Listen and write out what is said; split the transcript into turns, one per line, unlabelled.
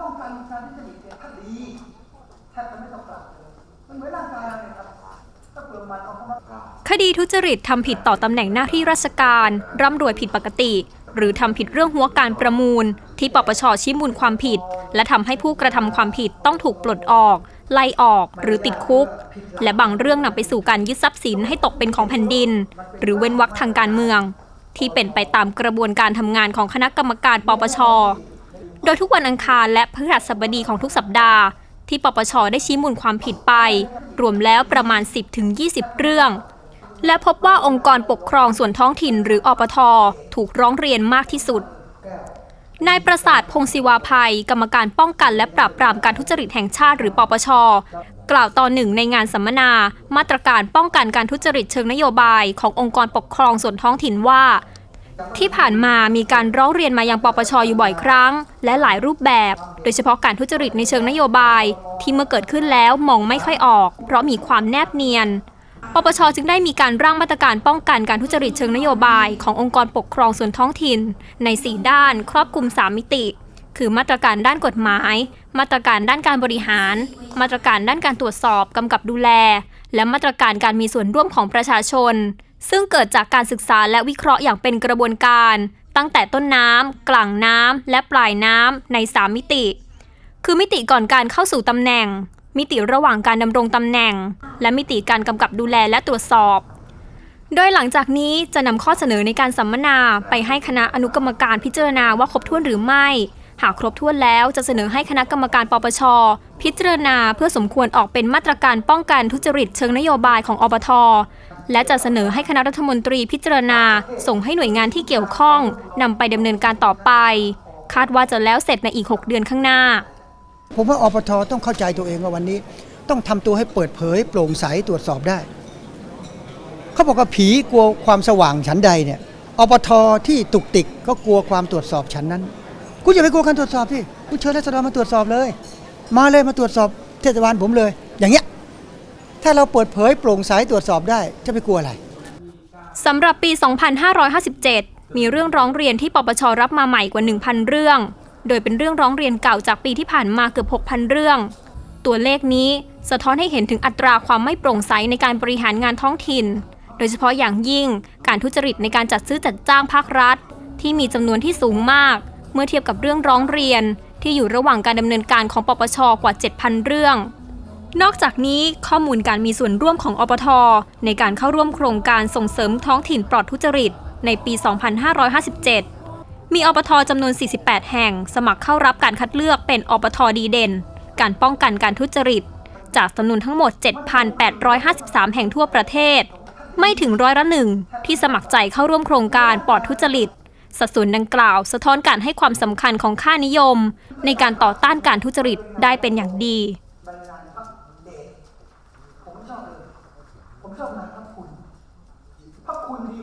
ป้องกันการที่จะมีเนี่ยถ้าดีแทบจะไม่ต้องกลับเลยมันเหมือนร่างกายเราเนี่ยครับถ้าเปลือกมันเอาเข้ามา
คดีทุจริตทำผิดต่อตำแหน่งหน้าที่ราชการ ร่ำรวยผิดปกติ หรือทำผิดเรื่องหัวการประมูล ที่ปปชชี้มูลความผิด และทำให้ผู้กระทำความผิดต้องถูกปลดออก ไล่ออกหรือติดคุก และบางเรื่องนำไปสู่การยึดทรัพย์สินให้ตกเป็นของแผ่นดิน หรือเว้นวรรคทางการเมือง ที่เป็นไปตามกระบวนการทำงานของคณะกรรมการปปช โดยทุกวันอังคารและพฤหัสบดีของทุกสัปดาห์ ที่ปปชได้ชี้มูลความผิดไป รวมแล้วประมาณ 10-20 เรื่อง และพบว่าองค์กรปกครองส่วนท้องถิ่นหรืออปท ถูกร้องเรียนมากที่สุดนายประสาทพงศิวาภัย กรรมการป้องกันและปราบปรามการทุจริตแห่งชาติหรือปปช กล่าวตอนหนึ่งในงานสัมมนา มาตรการป้องกันการทุจริตเชิงนโยบายขององค์กรปกครองส่วนท้องถิ่นว่า ที่ผ่านมามีการร้องเรียนมายังปปชอยู่บ่อยครั้ง และหลายรูปแบบ โดยเฉพาะการทุจริตในเชิงนโยบาย ที่เมื่อเกิดขึ้นแล้วมองไม่ค่อยออก เพราะมีความแนบเนียน ปปชจึงได้มีการร่างมาตรการป้องกันการทุจริตเชิงนโยบายขององค์กรปกครองส่วนท้องถิ่น ใน 4 ด้านครอบคลุม 3 มิติ คือมาตรการด้านกฎหมาย มาตรการด้านการบริหาร มาตรการด้านการตรวจสอบกำกับดูแล และมาตรการการมีส่วนร่วมของประชาชน ซึ่งเกิดจากการศึกษาและวิเคราะห์อย่างเป็นกระบวนการ ตั้งแต่ต้นน้ำกลางน้ำและปลายน้ำใน 3 มิติ คือมิติก่อนการเข้าสู่ตำแหน่ง มิติระหว่างการดำรงตำแหน่ง และมิติการกำกับดูแลและตรวจสอบ โดยหลังจากนี้จะนำข้อเสนอในการสัมมนาไปให้คณะอนุกรรมการพิจารณาว่าครบถ้วนหรือไม่ หากครบถ้วนแล้วจะเสนอให้คณะกรรมการปปช พิจารณาเพื่อสมควรออกเป็นมาตรการป้องกันทุจริตเชิงนโยบายของอบท และจะเสนอให้คณะรัฐมนตรีพิจารณา ส่งให้หน่วยงานที่เกี่ยวข้องนำไปดำเนินการต่อไป คาดว่าจะแล้วเสร็จในอีก 6 เดือนข้างหน้า
ผมว่าอปทต้องเข้าใจตัวเองว่าวันนี้ ต้องทำตัวให้เปิดเผย โปร่งใสตรวจสอบได้ เขาบอกว่าผีกลัวความสว่างฉันใดเนี่ยอปทที่ตุกติกก็กลัวความตรวจสอบฉันนั้นกูอย่าไปกลัวการตรวจสอบที่กูเชิญรัษฎรมาตรวจสอบเลย มาเลยมาตรวจสอบเทศบาลผมเลย อย่างเงี้ย ถ้าเราเปิดเผยโปร่งใสตรวจสอบได้จะไปกลัวอะไร
สำหรับปี 2557 มีเรื่องร้องเรียนที่ปปชรับมาใหม่กว่า 1,000 เรื่อง โดยเป็นเรื่องร้องเรียนเก่าจากปีที่ผ่านมาเกือบ 6,000 เรื่อง ตัวเลขนี้สะท้อนให้เห็นถึงอัตราความไม่โปร่งใสในการบริหารงานท้องถิ่น โดยเฉพาะอย่างยิ่งการทุจริตในการจัดซื้อจัดจ้างภาครัฐ ที่มีจำนวนที่สูงมาก เมื่อเทียบกับเรื่องร้องเรียนที่อยู่ระหว่างการดำเนินการของปปชกว่า 7,000 เรื่อง นอกจากนี้ข้อมูลการมีส่วนร่วมของอปท ในการเข้าร่วมโครงการส่งเสริมท้องถิ่นปลอดทุจริต ในปี 2557 มีอปทจำนวน 48 แห่ง สมัครเข้ารับการคัดเลือกเป็นอปทดีเด่น การป้องกันการทุจริต จากจำนวนทั้งหมด 7,853 แห่งทั่วประเทศ ไม่ถึงร้อยละหนึ่งที่สมัครใจเข้าร่วมโครงการปลอดทุจริตสัดส่วนดังกล่าวสะท้อนการให้ความสำคัญของค่านิยม ในการต่อต้านการทุจริตได้เป็นอย่างดี government